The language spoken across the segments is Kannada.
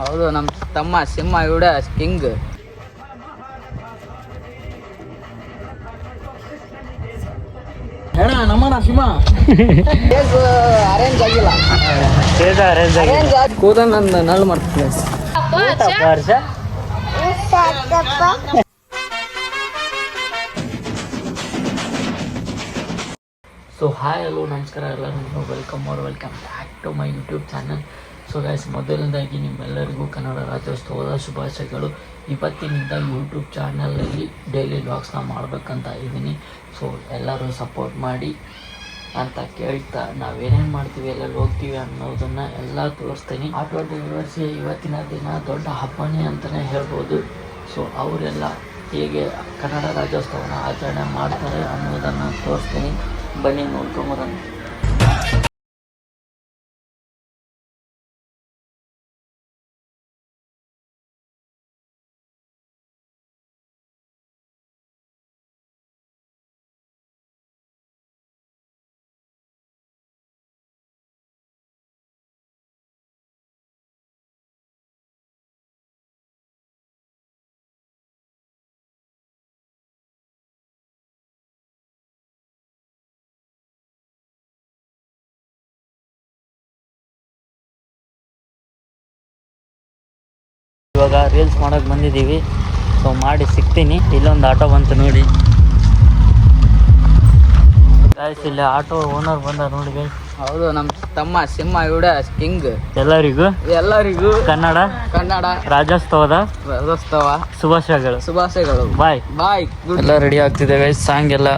ಹೌದು ನಮ್ಮ ತಮ್ಮ ಸಿಂಹ ಇವಡ ಕಿಂಗ್. ಹೇಳ ನಮ್ಮನ ಸಿಂಹ. ಅರೇಂಜ್ ಆಗಿಲ್ಲ. ಸ್ಟೇಜ್ ಅರೇಂಜ್ ಆಗಿ ಕೂದ ನನ್ನ ನಳ್ಳು ಮಾಡ್ತೀನಿ. ಸೊ ಹಾಯ್ ಹಲೋ ನಮಸ್ಕಾರ ಎಲ್ಲರಿಗೂ welcome or welcome back to my YouTube channel so guys ಮೊದಲನೇದಾಗಿ ನಿಮ್ಮೆಲ್ಲರಿಗೂ ಕನ್ನಡ ರಾಜ್ಯೋತ್ಸವದ ಶುಭಾಶಯಗಳು. ಇವತ್ತಿನಿಂದ ಯೂಟ್ಯೂಬ್ ಚಾನಲಲ್ಲಿ ಡೈಲಿ ವ್ಲಾಗ್ಸ್ನ ಮಾಡಬೇಕಂತ ಇದ್ದೀನಿ. ಸೊ ಎಲ್ಲರೂ ಸಪೋರ್ಟ್ ಮಾಡಿ ಅಂತ ಕೇಳ್ತಾ ನಾವೇನೇನು ಮಾಡ್ತೀವಿ, ಎಲ್ಲೆಲ್ಲಿ ಹೋಗ್ತೀವಿ ಅನ್ನೋದನ್ನು ಎಲ್ಲ ತೋರಿಸ್ತೀನಿ. ಆಟೋ ಡೆಲಿವರ್ಸಿ ಇವತ್ತಿನ ದಿನ ದೊಡ್ಡ ಹಬ್ಬನೇ ಅಂತಲೇ ಹೇಳ್ಬೋದು. ಸೊ ಅವರೆಲ್ಲ ಹೇಗೆ ಕನ್ನಡ ರಾಜ್ಯೋತ್ಸವನ ಆಚರಣೆ ಮಾಡ್ತಾರೆ ಅನ್ನೋದನ್ನು ತೋರಿಸ್ತೀನಿ. ಬನ್ನಿ ನೋಡ್ಕೊಂಬರೋಣ. ಇವಾಗ ರೀಲ್ಸ್ ಮಾಡೋಕೆ ಬಂದಿದ್ದೀವಿ. ಸೊ ಮಾಡಿ ಸಿಗ್ತೀನಿ. ಇಲ್ಲೊಂದು ಆಟೋ ಬಂತು ನೋಡಿ. ಗಾಯ್ಸ್ ಇಲ್ಲಿ ಆಟೋ ಓನರ್ ಬಂದ ನೋಡಿ guys. ಹೌದು ನಮ್ಮ ತಮ್ಮ ಸಿಂಹ ಇವಡ ಕಿಂಗ್ ಎಲ್ಲರಿಗೂ? ಎಲ್ಲರಿಗೂ. ಕನ್ನಡ? ಕನ್ನಡ. ರಾಜ್ಯೋತ್ಸವದ? ರಾಜ್ಯೋತ್ಸವ. ಶುಭಾಶಯಗಳು. ಶುಭಾಶಯಗಳು. ಬಾಯ್ ಬಾಯ್ ಎಲ್ಲ ರೆಡಿ ಆಗ್ತಿದ್ದೇವೆ ಸಾಂಗ್ ಎಲ್ಲ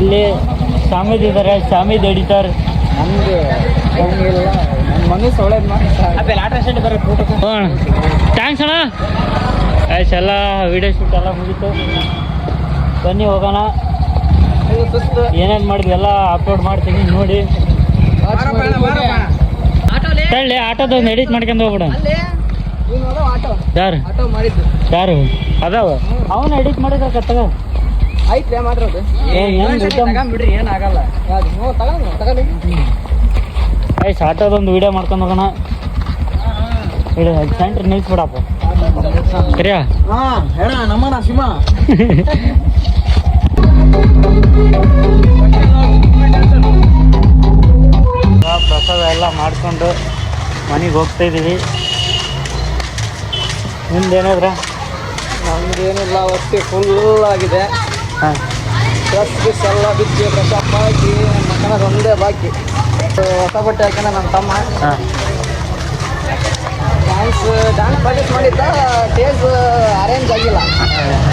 ಇಲ್ಲಿ ಶಾಮಿದ್ ಇದ್ದಾರೆ ಸ್ವಾಮೀಜಿ ಎಡಿಟರ್ ನಮಗೆ ಹಂಗಿಲ್ಲ ನನ್ನ ಮನಸ್ಸು ಒಳ್ಳೇದು ಮಾಡಿ ಆಟೋ ಸ್ಟ್ಯಾಂಡ್ ಬರೋ ಫೋಟೋ ಥ್ಯಾಂಕ್ಸ್ ಅಣ್ಣ. ಆಯ್ತು ಎಲ್ಲ ವಿಡಿಯೋ ಶೂಟ್ ಎಲ್ಲ ಮುಗೀತು. ಬನ್ನಿ ಹೋಗೋಣ. ಏನೇನು ಮಾಡಿದ್ವಿ ಎಲ್ಲ ಅಪ್ಲೋಡ್ ಮಾಡ್ತೀನಿ ನೋಡಿ. ತಳ್ಳಿ ಆಟೋದ ಒಂದು ಎಡಿಟ್ ಮಾಡ್ಕೊಂಡು ಹೋಗ್ಬಿಡ ಅಲ್ಲಿ? ಇವ್ನು ಆಟೋ. ಯಾರು? ಆಟೋ ಮಾಡಿದ್ದು. ಯಾರು? ಅದಾವ? ಅವನು ಎಡಿಟ್ ಮಾಡಿದ್ರೆ ಕತ್ತಗ ಏ, ಏನ್ ರಿಟರ್ನ್? ತಗೊಂಬಿಡ್ರಿ ಏನಾಗಲ್ಲ ಯಾವ್ದು? ನೀವು ತಗೊಂಡು ತಗೊಳ್ಳಿ ಆಯ್ತು ಆಟೋದೊಂದು ವಿಡಿಯೋ ಮಾಡ್ಕೊಂಡು ಹೋಗೋಣ. ಇಡು ಸೆಂಟ್ರ್ ನಿಲ್ಸ್ಬಿಡಪ್ಪ. ಸರಿಯಾ? ಹಾ ಹೇಳ ನಮ್ಮನ ಸಿಂಹ. ಪ್ರಸಾದ ಎಲ್ಲ ಮಾಡ್ಕೊಂಡು ಮನೆಗೆ ಹೋಗ್ತಾ ಇದ್ದೀವಿ ನಿಮ್ದೇನಾದ್ರ ನಮ್ದೇನಿಲ್ಲ ಹೊಟ್ಟೆ ಫುಲ್ ಆಗಿದೆ. ಹಾಂ ಡ್ರೆಸ್ ಗಿಸ್ ಎಲ್ಲ ಬಿಚ್ಚಿ ಫ್ರೆಶ್ ಅಪ್ ಹಾಕಿ ಮಕ್ಕಳದು ಒಂದೇ ಬಾಕಿ ಹೊಸ ಬಟ್ಟೆ ಹಾಕಿದ ನನ್ನ ತಮ್ಮ ಹಾಂ ಡ್ಯಾನ್ಸ್ ಡ್ಯಾನ್ಸ್ ಪ್ರಾಕ್ಟೀಸ್ ಮಾಡಿದ್ದ ಸ್ಟೇಜ್ ಅರೇಂಜ್ ಆಗಿಲ್ಲ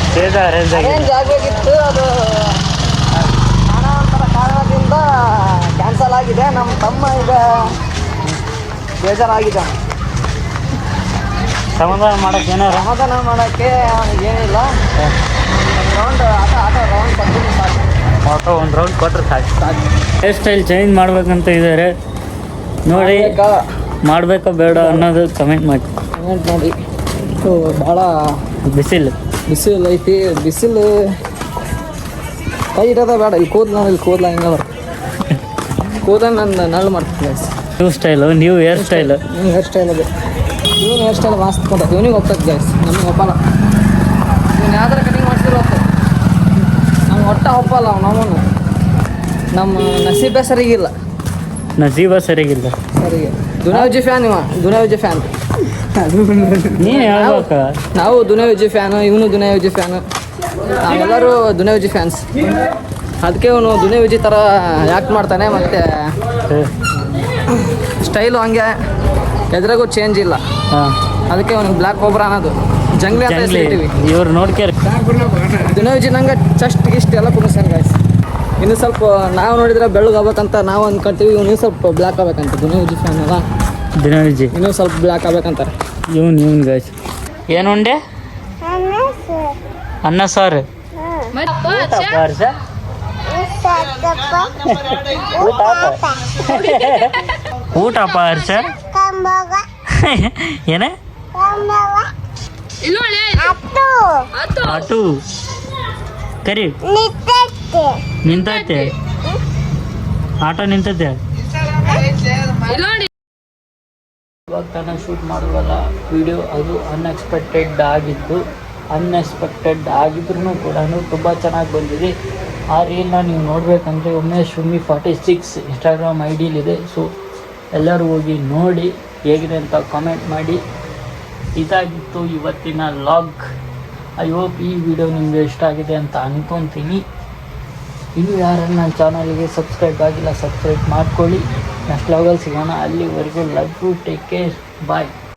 ಸ್ಟೇಜ್ ಅರೇಂಜ್ ಅರೇಂಜ್ ಆಗಬೇಕಿತ್ತು ಅದು ನಾನಾಂತರ ಕಾರಣದಿಂದ ಕ್ಯಾನ್ಸಲ್ ಆಗಿದೆ ನಮ್ಮ ತಮ್ಮ ಈಗ ಬೇಜಾರಾಗಿದೆ ಸಮಾಧಾನ ಮಾಡಕ್ಕೆ ಏನಾರ? ಸಮಾಧಾನ ಮಾಡೋಕ್ಕೆ ಏನಿಲ್ಲ ರೌಂಡ್ ಆಟ ಆಟ ರೌಂಡ್ ಕಂಟಿನ್ಯೂ ಒಂದು ರೌಂಡ್ ಕೊಟ್ರೆ ಸಾಕು. ಹೇರ್ ಸ್ಟೈಲ್ ಚೇಂಜ್ ಮಾಡ್ಬೇಕಂತ ಇದ್ದಾರೆ ನೋಡಿ ಈಗ ಮಾಡಬೇಕೋ ಬೇಡ ಅನ್ನೋದು ಕಮೆಂಟ್ ಮಾಡಿ. ಕಮೆಂಟ್ ಮಾಡಿ. ಭಾಳ ಬಿಸಿಲು. ಬಿಸಿಲು ಐತಿ. ಬಿಸಿಲು ಕೈ ಇರೋದ ಬೇಡ. ಇಲ್ಲಿ ಕೂದ್ ನಾವು ಇಲ್ಲಿ ಕೂದಲ ಹಿಂಗೆ ಬರ್ತದೆ. ಕೂದಲು ನನ್ನ ನಳ್ಳು ಮಾಡ್ತೀನಿ new style new hair style new hair style ಅದು. ಇವನು ಹೇರ್ ಸ್ಟೈಲ್ ಮಸ್ತ್ ಕೊಡ್ತದೆ ಇವನಿಗೆ ಹೋಗ್ತದೆ ಗ್ಯಾಸ್ ನಮಗೆ ಒಪ್ಪಲ್ಲ. ಇವನು ಯಾವ್ದಾರ ನಮ್ಗೆ ಒಟ್ಟ ಒಪ್ಪಲ್ಲ ಅವ್ನು ಅವನು. ನಮ್ಮ ನಸೀಬ ಸರಿಗಿಲ್ಲ. ನಸೀಬ ಸರಿಗಿಲ್ಲ. ಸರಿಗೆ ದುನಾವಿಜಿ ಫ್ಯಾನ್ ಇವ. ದುನಿಯಾವಿಜಿ ಫ್ಯಾನ್ ನೀನು ಹೇಳ್ಬೇಕ? ನಾವು ದುನಿಯಾವಿಜಿ ಫ್ಯಾನು ಇವನು ದುನಿಯಾವಿಜಿ ಫ್ಯಾನು ನಾವೆಲ್ಲರೂ ದುನಿಯಾವಿಜಿ ಫ್ಯಾನ್ಸ್ ಅದಕ್ಕೆ ಅವನು ದುನಿಯಾ ವಿಜಯ್ ಥರ ಆ್ಯಕ್ಟ್ ಮಾಡ್ತಾನೆ ಮತ್ತು ಸ್ಟೈಲು ಹಂಗೆ. ಎದ್ರಾಗೂ ಚೇಂಜ್ ಇಲ್ಲ. ಅದಕ್ಕೆ ಅವನಿಗೆ ಬ್ಲ್ಯಾಕ್ ಕೋಬ್ರಾ ಅನ್ನೋದು. ಜಂಗ್ಲಿ ಅಂತ ಜಂಗ್ಲಿ. ಇವ್ರು ನೋಡ್ಕೇರಿ ದಿನವಿಜಿ ನಂಗೆ ಚಸ್ಟ್ ಇಷ್ಟ ಎಲ್ಲ ಕುಣಿಸ್ಯಾನ ಗಾಯ್ಸ್ ಇನ್ನು ಸ್ವಲ್ಪ ನಾವು ನೋಡಿದ್ರೆ ಬೆಳ್ಳಗೆ ಆಗ್ಬೇಕಂತ ನಾವು ಅಂದ್ಕೊಂತೀವಿ ಇವ್ನು ಇನ್ನೂ ಸ್ವಲ್ಪ ಬ್ಲ್ಯಾಕ್ ಆಗ್ಬೇಕಂತ. ದಿನವಿಜಿ ಫ್ಯಾನ್ ಅಲ್ಲ. ದಿನ ವಿಜಯ್ ಇನ್ನೂ ಸ್ವಲ್ಪ ಬ್ಲ್ಯಾಕ್ ಆಗ್ಬೇಕಂತಾರೆ ಇವ್ನು ಇವ್ನು ಗಾಯ್ಸ್ ಏನು ಉಂಡೆ? ಅನ್ನ ಸಾರು. ಊಟ ಪಾರ್ಸ ಊಟ ಆಟು ಕರಿ. ನಿಂತೈತೆ. ಆಟೋ ನಿಂತೈತೆ. ಇವಾಗ ತಾನೇ ಶೂಟ್ ಮಾಡುವಲ್ಲ ವಿಡಿಯೋ ಅದು ಅನ್ಎಕ್ಸ್ಪೆಕ್ಟೆಡ್ ಆಗಿತ್ತು ಅನ್ಎಕ್ಸ್ಪೆಕ್ಟೆಡ್ ಆಗಿದ್ರೂ ಕೂಡ ತುಂಬ ಚೆನ್ನಾಗಿ ಬಂದಿದೆ. ಆ ರೀಲ್ನ ನೀವು ನೋಡಬೇಕಂದ್ರೆ ಒಮ್ಮೆ Shumi forty six Instagram I ಡಿಲಿದೆ so ಎಲ್ಲರೂ ಹೋಗಿ ನೋಡಿ ಹೇಗಿದೆ ಅಂತ ಕಾಮೆಂಟ್ ಮಾಡಿ. ಇದಾಗಿತ್ತು ಇವತ್ತಿನ ಲಾಗ್. ಐ ಹೋಪ್ ಈ ವಿಡಿಯೋ ನಿಮಗೆ ಇಷ್ಟ ಆಗಿದೆ ಅಂತ ಅಂದ್ಕೊತೀನಿ ಇನ್ನು ಯಾರು ನನ್ನ ಚಾನಲ್ಗೆ ಸಬ್ಸ್ಕ್ರೈಬ್ ಆಗಿಲ್ಲ ಸಬ್ಸ್ಕ್ರೈಬ್ ಮಾಡ್ಕೊಳ್ಳಿ. ನೆಕ್ಸ್ಟ್ ಲಾಗಲ್ಲಿ ಸಿಗೋಣ. ಅಲ್ಲಿವರೆಗೂ love you take care bye